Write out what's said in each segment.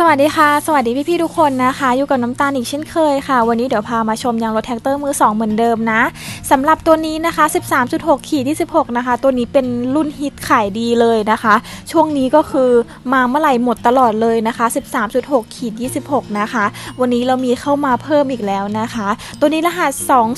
สวัสดีค่ะ สวัสดีพี่ๆทุกคนนะคะ อยู่กับน้ำตาลอีกเช่นเคยค่ะ วันนี้เดี๋ยวพามาชมยางรถแท็กเตอร์มือ 2 เหมือนเดิมนะสำหรับตัวนี้นะคะ 13.6 ขีดที่ 16 นะคะ ตัวนี้เป็นรุ่นฮิตขายดีเลยนะคะ ช่วงนี้ก็คือมาเมื่อไหร่หมดตลอดเลยนะคะ 13.6 ขีด 26 นะคะ วันนี้เรามีเข้ามาเพิ่มอีกแล้วนะคะ ตัวนี้รหัส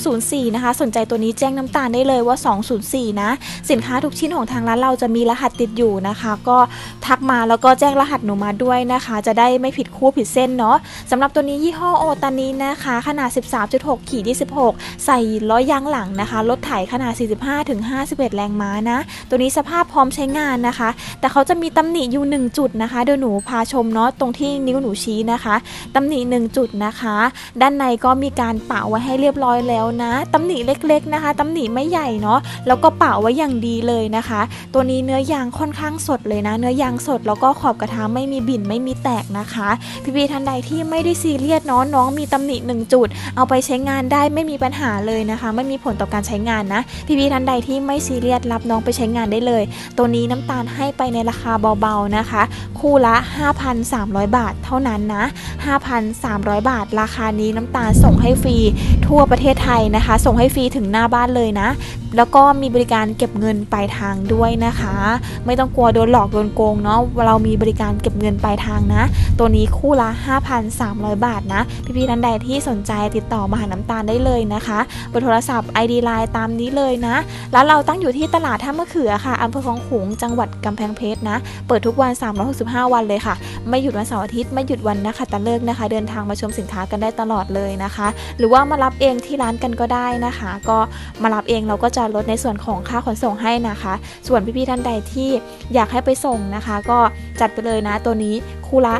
204 นะคะ สนใจตัวนี้แจ้งน้ำตาลได้เลยว่า 204 นะ สินค้าทุกชิ้นของทางร้านเราจะมีรหัสติดอยู่นะคะ ก็ทักมาแล้วก็แจ้งรหัสหนูมาด้วยนะคะ จะได้ไม่ผิดคู่ผิดเส้นเนาะสำหรับตัวนี้ยี่ห้อโอตานีนะคะ ขนาด 13.6 ขีด 26 ใส่ล้อยางหลังนะคะ รถไถขนาด 45ถึง51 แรงม้านะ ตัวนี้สภาพพร้อมใช้งานนะคะ แต่เขาจะมีตำหนิอยู่ 1 จุดนะคะ เดี๋ยวหนูพาชมเนาะตรงที่นิ้วหนูชี้นะคะตำหนิ 1 จุดนะคะ ด้านในก็มีการปะไว้ให้เรียบร้อยแล้วนะตำหนิเล็กๆนะคะตำหนิไม่ใหญ่เนาะแล้วก็ปะไว้อย่างดีเลยนะคะ ตัวนี้เนื้อยางค่อนข้างสดเลยนะ เนื้อยางสดแล้วก็ขอบกระทะไม่มีบิ่นไม่มีแตกนะคะ พี่ๆท่านใดที่ไม่ได้ซีเรียสเนาะน้องมีตำหนิหนึ่งจุด เอาไปใช้งานได้ไม่มีปัญหาเลยนะคะ ไม่มีผลต่อการใช้งานนะ พี่ๆท่านใดที่ไม่ซีเรียสรับน้องไปใช้งานได้เลย ตัวนี้น้ำตาลให้ไปในราคาเบาๆนะคะ คู่ละ 5,300 บาทเท่านั้นนะ 5,300 บาท ราคานี้น้ำตาลส่งให้ฟรีทั่วประเทศไทยนะคะ ส่งให้ฟรีถึงหน้าบ้านเลยนะ แล้วก็มีบริการเก็บเงินปลายทางด้วยนะคะ ไม่ต้องกลัวโดนหลอกโดนโกงเนาะเรามีบริการเก็บเงินปลายทางนะ ตัวนี้คู่ละ 5,300 บาทนะ พี่ๆท่านใดที่สนใจติดต่อมาหาน้ำตาลได้เลยนะคะเบอร์โทรศัพท์ ID Line ตามนี้เลยนะ แล้วเราตั้งอยู่ที่ตลาดท่ามะเขือค่ะอำเภอคลองขุงจังหวัดกำแพงเพชรนะ เปิดทุกวัน 365 วันเลยค่ะ ไม่หยุดวันเสาร์อาทิตย์ไม่หยุดวันนะคะตะเลิกนะคะ เดินทางมาชมสินค้ากันได้ตลอดเลยนะคะ หรือว่ามารับเองที่ร้านกันก็ได้นะคะ ก็มารับเองเราก็จะลดในส่วนของค่าขนส่งให้นะคะ ส่วนพี่ๆท่านใดที่อยากให้ไปส่งนะคะ ก็ จัดไปเลยนะตัวนี้คู่ละ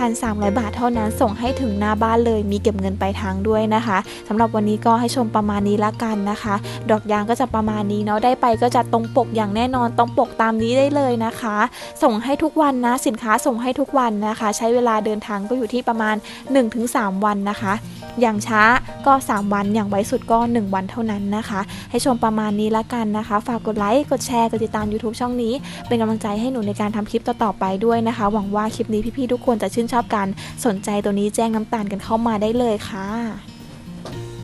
5,300 บาทเท่านั้นส่งให้ถึงหน้าบ้านเลย มีเก็บเงินปลายทางด้วยนะคะสำหรับวันนี้ก็ให้ชมประมาณนี้ละกันนะคะ ดอกยางก็จะประมาณนี้เนาะได้ไปก็จะตรงปกอย่างแน่นอนตรงปกตามนี้ได้เลยนะคะ ส่งให้ทุกวันนะสินค้าส่งให้ทุกวันนะคะ ใช้เวลาเดินทางก็อยู่ที่ประมาณ 1-3 วันนะคะ อย่างช้าก็ 3 วันอย่างไวสุดก็ 1 วันเท่านั้นนะคะ ให้ชมประมาณนี้ละกันนะคะ ฝากกดไลค์กดแชร์กดติดตาม YouTube ช่องนี้ เป็นกำลังใจให้หนูในการทำคลิปต่อๆไปด้วยนะคะ หวังว่าคลิปนี้พี่ๆทุกคนจะชื่นชอบกัน สนใจตัวนี้แจ้งน้ำตาลกันเข้ามาได้เลยค่ะ